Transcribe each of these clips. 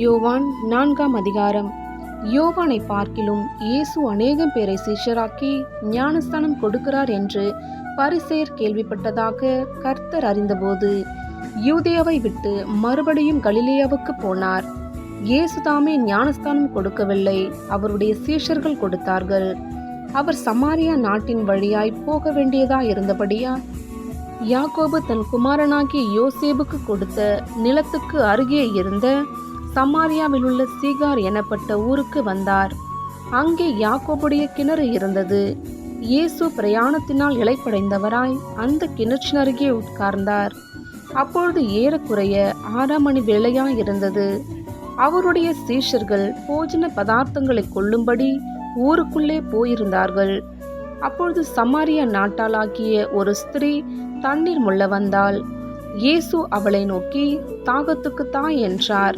யோவான் நான்காம் அதிகாரம். யோவானை பார்க்கிலும் இயேசு அநேகம் பேரை சீஷராக்கி ஞானஸ்தானம் கொடுக்கிறார் என்று பரிசேர் கேள்விப்பட்டதாக கர்த்தர் அறிந்தபோது யூதேயாவை விட்டு மறுபடியும் கலிலேயாவுக்கு போனார். இயேசு தாமே ஞானஸ்தானம் கொடுக்கவில்லை அவருடைய சீஷர்கள் கொடுத்தார்கள். அவர் சமாரியா நாட்டின் வழியாய் போக வேண்டியதா இருந்தபடியா யாக்கோபு தன் குமாரனாகிய யோசேபுக்கு கொடுத்த நிலத்துக்கு அருகே இருந்த சமாரியாவில் உள்ள சீகார் எனப்பட்ட ஊருக்கு வந்தார். அங்கே யாக்கோபுடைய கிணறு இருந்தது. இயேசு பிரயாணத்தினால் இளைப்படைந்தவராய் அந்த கிணற்றினருகே உட்கார்ந்தார். அப்பொழுது ஏறக்குறைய ஆறாம் மணி வேளையாய் இருந்தது. அவருடைய சீஷர்கள் போஜன பதார்த்தங்களை கொள்ளும்படி ஊருக்குள்ளே போயிருந்தார்கள். அப்பொழுது சமாரிய நாட்டாளாகிய ஒரு ஸ்திரீ தண்ணீர் முள்ள வந்தாள். இயேசு அவளை நோக்கி தாகத்துக்கு தா என்றார்.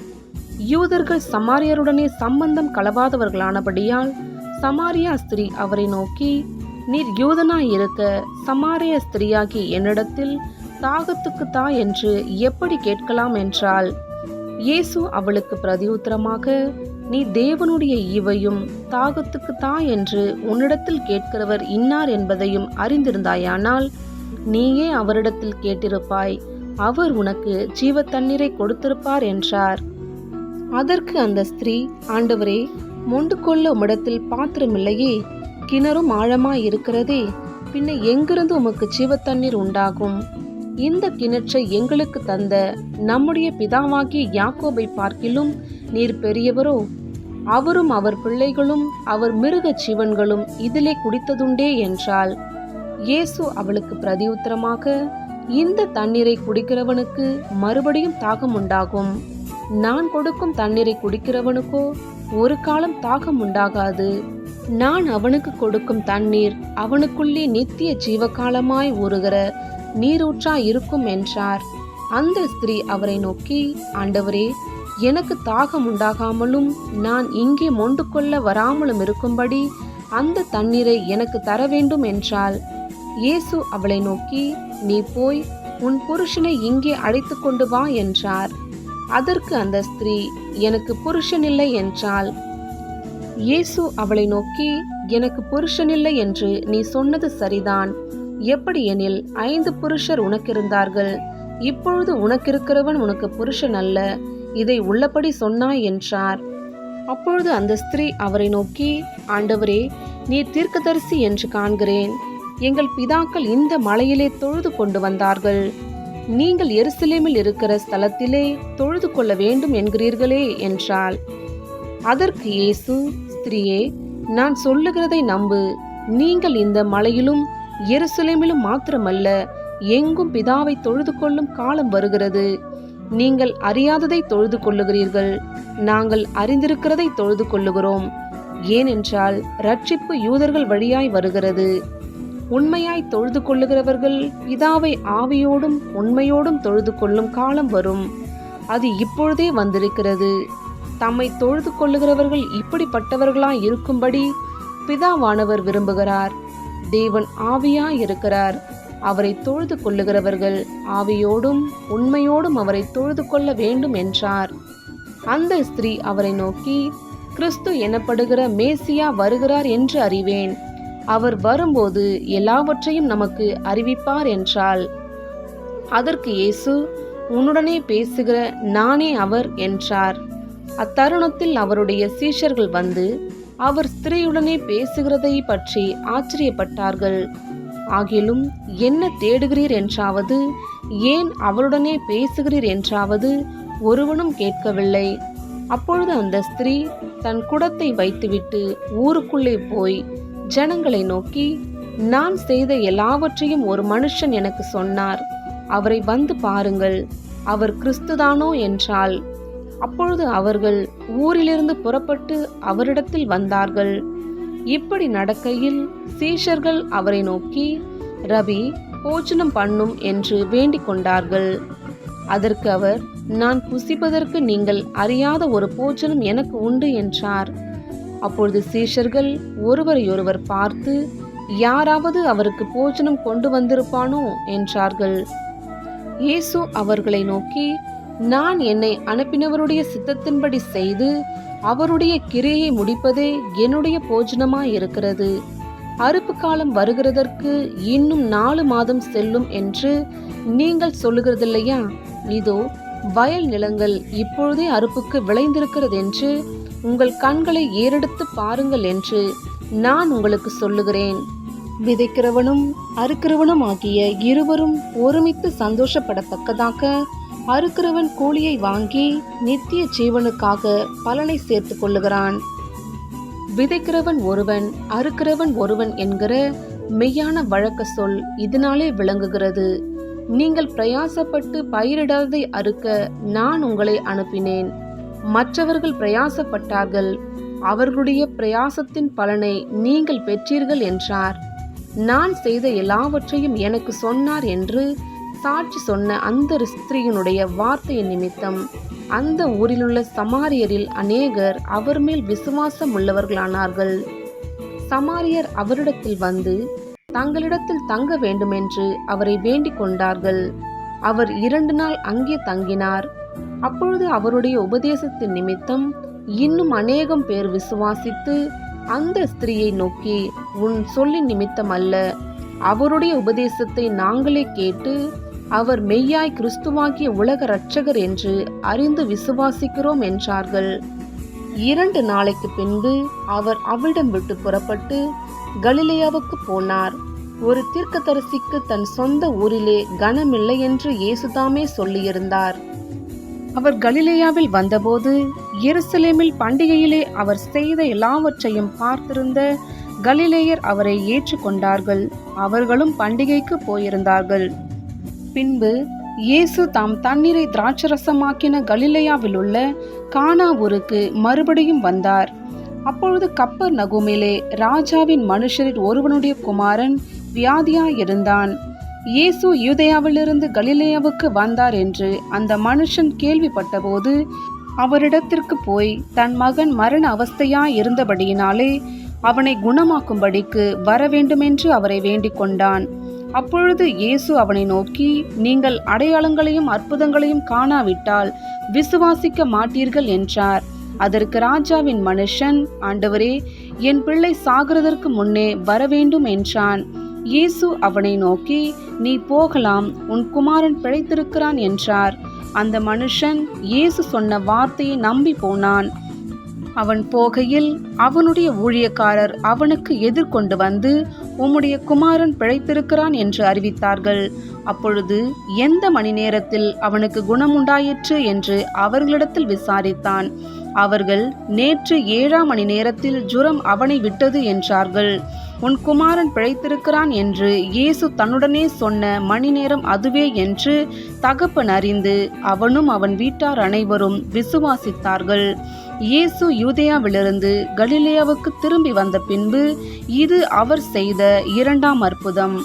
யூதர்கள் சமாரியருடனே சம்பந்தம் கலவாதவர்களானபடியால் சமாரியா ஸ்திரீ அவரை நோக்கி நீர் யூதனாய் இருக்க சமாரிய ஸ்திரீயாகி என்னிடத்தில் தாகத்துக்கு தா என்று எப்படி கேட்கலாம் என்றாள் இயேசு அவளுக்கு பிரதியுத்தரமாக நீ தேவனுடைய இவையும் தாகத்துக்கு தா என்று உன்னிடத்தில் கேட்கிறவர் இன்னார் என்பதையும் அறிந்திருந்தாயானால் நீயே அவரிடத்தில் கேட்டிருப்பாய். அவர் உனக்கு ஜீவ தண்ணீரை கொடுத்திருப்பார் என்றார். அதற்கு அந்த ஸ்திரீ ஆண்டவரே மொண்டு கொள்ள உம்மிடத்தில் பாத்திரமில்லையே கிணறும் ஆழமாய் இருக்கிறதே பின்ன எங்கிருந்து உமக்கு ஜீவ தண்ணீர் உண்டாகும்? இந்த கிணற்றை எங்களுக்கு தந்த நம்முடைய பிதாவாகிய யாக்கோபை பார்க்கிலும் நீர் பெரியவரோ? அவரும் அவர் பிள்ளைகளும் அவர் மிருக ஜீவன்களும் இதிலே குடித்ததுண்டே என்றால் இயேசு அவளுக்கு பிரதியுத்தரமாக இந்த தண்ணீரை குடிக்கிறவனுக்கு மறுபடியும் தாகம் உண்டாகும். நான் கொடுக்கும் தண்ணீரை குடிக்கிறவனுக்கோ ஒரு காலம் தாகம் உண்டாகாது. நான் அவனுக்கு கொடுக்கும் தண்ணீர் அவனுக்குள்ளே நித்திய ஜீவகாலமாய் ஊறுகிற நீரூற்றா இருக்கும் என்றார். அந்த ஸ்திரீ அவரை நோக்கி ஆண்டவரே எனக்கு தாகம் உண்டாகாமலும் நான் இங்கே மொண்டு கொள்ள வராமலும் இருக்கும்படி அந்த தண்ணீரை எனக்கு தர வேண்டும் என்றாள். இயேசு அவளை நோக்கி நீ போய் உன் புருஷனை இங்கே அழைத்து கொண்டு வா என்றார். அதற்கு அந்த ஸ்திரீ எனக்கு புருஷன் இல்லை என்றாள். இயேசு அவளை நோக்கி எனக்கு புருஷனில்லை என்று நீ சொன்னது சரிதான். எப்படி எனில் ஐந்து புருஷர் உனக்கிருந்தார்கள். இப்பொழுது உனக்கிருக்கிறவன் உனக்கு புருஷன் அல்ல. இதை உள்ளபடி சொன்னாய் என்றார். அப்பொழுது அந்த ஸ்திரீ அவரை நோக்கி ஆண்டவரே நீ தீர்க்கதரிசி என்று காண்கிறேன். எங்கள் பிதாக்கள் இந்த மலையிலே தொழுது கொண்டு வந்தார்கள். நீங்கள் எருசலேமில் இருக்கிற ஸ்தலத்திலே தொழுது கொள்ள வேண்டும் என்கிறீர்களே என்றாள். அதற்கு இயேசு ஸ்திரீயே நான் சொல்லுகிறதை நம்பு. நீங்கள் இந்த மலையிலும் எருசலேமிலும் மாத்திரமல்ல எங்கும் பிதாவை தொழுது கொள்ளும் காலம் வருகிறது. நீங்கள் அறியாததை தொழுது கொள்ளுகிறீர்கள். நாங்கள் அறிந்திருக்கிறதை தொழுது கொள்ளுகிறோம். ஏனென்றால் ரட்சிப்பு யூதர்கள் வழியாய் வருகிறது. உண்மையாய் தொழுது கொள்ளுகிறவர்கள் பிதாவை ஆவியோடும் உண்மையோடும் தொழுது கொள்ளும் காலம் வரும். அது இப்பொழுதே வந்திருக்கிறது. தம்மை தொழுது கொள்ளுகிறவர்கள் இப்படிப்பட்டவர்களாய் இருக்கும்படி பிதாவானவர் விரும்புகிறார். தேவன் ஆவியாய் இருக்கிறார். அவரை தொழுது கொள்ளுகிறவர்கள் ஆவியோடும் உண்மையோடும் அவரை தொழுது கொள்ள வேண்டும் என்றார். அந்த ஸ்திரீ அவரை நோக்கி கிறிஸ்து எனப்படுகிற மேசியா வருகிறார் என்று அறிவேன். அவர் வரும்போது எல்லாவற்றையும் நமக்கு அறிவிப்பார் என்றாள். அதற்கு இயேசு உன்னுடனே பேசுகிற நானே அவர் என்றார். அத்தருணத்தில் அவருடைய சீஷர்கள் வந்து அவர் ஸ்திரீயுடனே பேசுகிறதை பற்றி ஆச்சரியப்பட்டார்கள். ஆகிலும் என்ன தேடுகிறீர் என்றாவது ஏன் அவளுடனே பேசுகிறீர் என்றாவது ஒருவனும் கேட்கவில்லை. அப்பொழுது அந்த ஸ்திரீ தன் குடத்தை வைத்துவிட்டு ஊருக்குள்ளே போய் ஜனங்களை நோக்கி நான் செய்த எல்லாவற்றையும் ஒரு மனுஷன் எனக்கு சொன்னார். அவரை வந்து பாருங்கள். அவர் கிறிஸ்துதானோ என்றால். அப்பொழுது அவர்கள் ஊரிலிருந்து புறப்பட்டு அவரிடத்தில் வந்தார்கள். இப்படி நடக்கையில் சீஷர்கள் அவரை நோக்கி ரவி போஜனம் பண்ணும் என்று வேண்டிக் கொண்டார்கள். அதற்கு அவர் நான் புசிப்பதற்கு நீங்கள் அறியாத ஒரு போஜனம் எனக்கு உண்டு என்றார். அப்பொழுது சீஷர்கள் ஒருவரையொருவர் பார்த்து யாராவது அவருக்கு போஜனம் கொண்டு வந்திருப்பானோ? என்றார்கள். இயேசு அவர்களை நோக்கி நான் என்னை அனுப்பினவருடைய சித்தத்தின்படி செய்து அவருடைய கிரையை முடிப்பதே என்னுடைய போஜனமாயிருக்கிறது. அறுப்பு காலம் வருகிறதற்கு இன்னும் நாலு மாதம் செல்லும் என்று நீங்கள் சொல்லுகிறதில்லையா? இதோ வயல் நிலங்கள் இப்பொழுதே அறுப்புக்கு விளைந்திருக்கிறது என்று உங்கள் கண்களை ஏறெடுத்து பாருங்கள் என்று நான் உங்களுக்கு சொல்லுகிறேன். விதைக்கிறவனும் அறுக்கிறவனும் ஆகிய இருவரும் ஒருமித்து சந்தோஷப்படத்தக்கதாக அறுக்கிறவன் கூலியை வாங்கி நித்திய ஜீவனுக்காக பலனை சேர்த்து கொள்ளுகிறான். விதைக்கிறவன் ஒருவன் அறுக்கிறவன் ஒருவன் என்கிற மெய்யான வழக்க சொல் இதனாலே விளங்குகிறது. நீங்கள் பிரயாசப்பட்டு பயிரிடாததை அறுக்க நான் உங்களை அனுப்பினேன். மற்றவர்கள் பிரயாசப்பட்டார்கள். அவர்களுடைய பிரயாசத்தின் பலனை நீங்கள் பெற்றீர்கள் என்றார். நான் செய்த எல்லாவற்றையும் எனக்கு சொன்னார் என்று சாட்சி சொன்ன அந்த ஸ்திரீயினுடைய வார்த்தையின் நிமித்தம் அந்த ஊரிலுள்ள சமாரியரில் அநேகர் அவர் மேல் விசுவாசம் உள்ளவர்களானார்கள் சமாரியர் அவரிடத்தில் வந்து தங்களிடத்தில் தங்க வேண்டுமென்று அவரை வேண்டிக் கொண்டார்கள். அவர் இரண்டு நாள் அங்கே தங்கினார். அப்பொழுது அவருடைய உபதேசத்தின் நிமித்தம் இன்னும் அநேகம் பேர் விசுவாசித்து அந்த ஸ்திரீயை நோக்கி உன் சொல்லின் நிமித்தம் அல்ல. அவருடைய உபதேசத்தை நாங்களே கேட்டு அவர் மெய்யாய் கிறிஸ்துவாகிய உலக இரட்சகர் என்று அறிந்து விசுவாசிக்கிறோம் என்றார்கள். இரண்டு நாளைக்கு பின்பு அவர் அவளிடம் விட்டு புறப்பட்டு கலிலேயாவுக்கு போனார். ஒரு தீர்க்கதரிசிக்கு தன் சொந்த ஊரிலே கனமில்லை என்று இயேசுதாமே சொல்லியிருந்தார். அவர் கலிலேயாவில் வந்தபோது எருசலேமில் பண்டிகையிலே அவர் செய்த எல்லாவற்றையும் பார்த்திருந்த கலிலேயர் அவரை ஏற்றுக்கொண்டார்கள். அவர்களும் பண்டிகைக்கு போயிருந்தார்கள். பின்பு இயேசு தாம் தண்ணீரை திராட்சரசமாக்கின கலிலேயாவில் உள்ள கானா ஊருக்கு மறுபடியும் வந்தார். அப்பொழுது கப்பர் நகுமிலே ராஜாவின் மனுஷரில் ஒருவனுடைய குமாரன் வியாதியாயிருந்தான். இயேசு யூதயாவிலிருந்து கலிலேயாவுக்கு வந்தார் என்று அந்த மனுஷன் கேள்விப்பட்டபோது அவரிடத்திற்கு போய் தன் மகன் மரண அவஸ்தையாய் இருந்தபடியினாலே அவனை குணமாக்கும்படிக்கு வர வேண்டுமென்று அவரை வேண்டிக் கொண்டான். அப்பொழுது இயேசு அவனை நோக்கி நீங்கள் அடையாளங்களையும் அற்புதங்களையும் காணாவிட்டால் விசுவாசிக்க மாட்டீர்கள் என்றார். அதற்கு ராஜாவின் மனுஷன் ஆண்டவரே என் பிள்ளை சாகிறதற்கு முன்னே வரவேண்டும் என்றான். இயேசு அவனை நோக்கி நீ போகலாம் உன் குமாரன் பிழைத்திருக்கிறான் என்றார். அந்த மனுஷன் இயேசு சொன்ன வார்த்தையை நம்பி போனான். அவன் போகையில் அவனுடைய ஊழியக்காரர் அவனுக்கு எதிர்கொண்டு வந்து உம்முடைய குமாரன் பிழைத்திருக்கிறான் என்று அறிவித்தார்கள். அப்பொழுது எந்த மணி நேரத்தில் அவனுக்கு குணமுண்டாயிற்று? என்று அவர்களிடத்தில் விசாரித்தான். அவர்கள் நேற்று ஏழாம் மணி நேரத்தில் ஜுரம் அவனை விட்டது என்றார்கள். உன் குமாரன் பிழைத்திருக்கிறான் என்று இயேசு தன்னுடனே சொன்ன மணி நேரம் அதுவே என்று தகப்பன் அறிந்து அவனும் அவன் வீட்டார் அனைவரும் விசுவாசித்தார்கள். இயேசு யூதேயாவிலிருந்து கலிலேயாவுக்கு திரும்பி வந்த பின்பு இது அவர் செய்த இரண்டாம் அற்புதம்.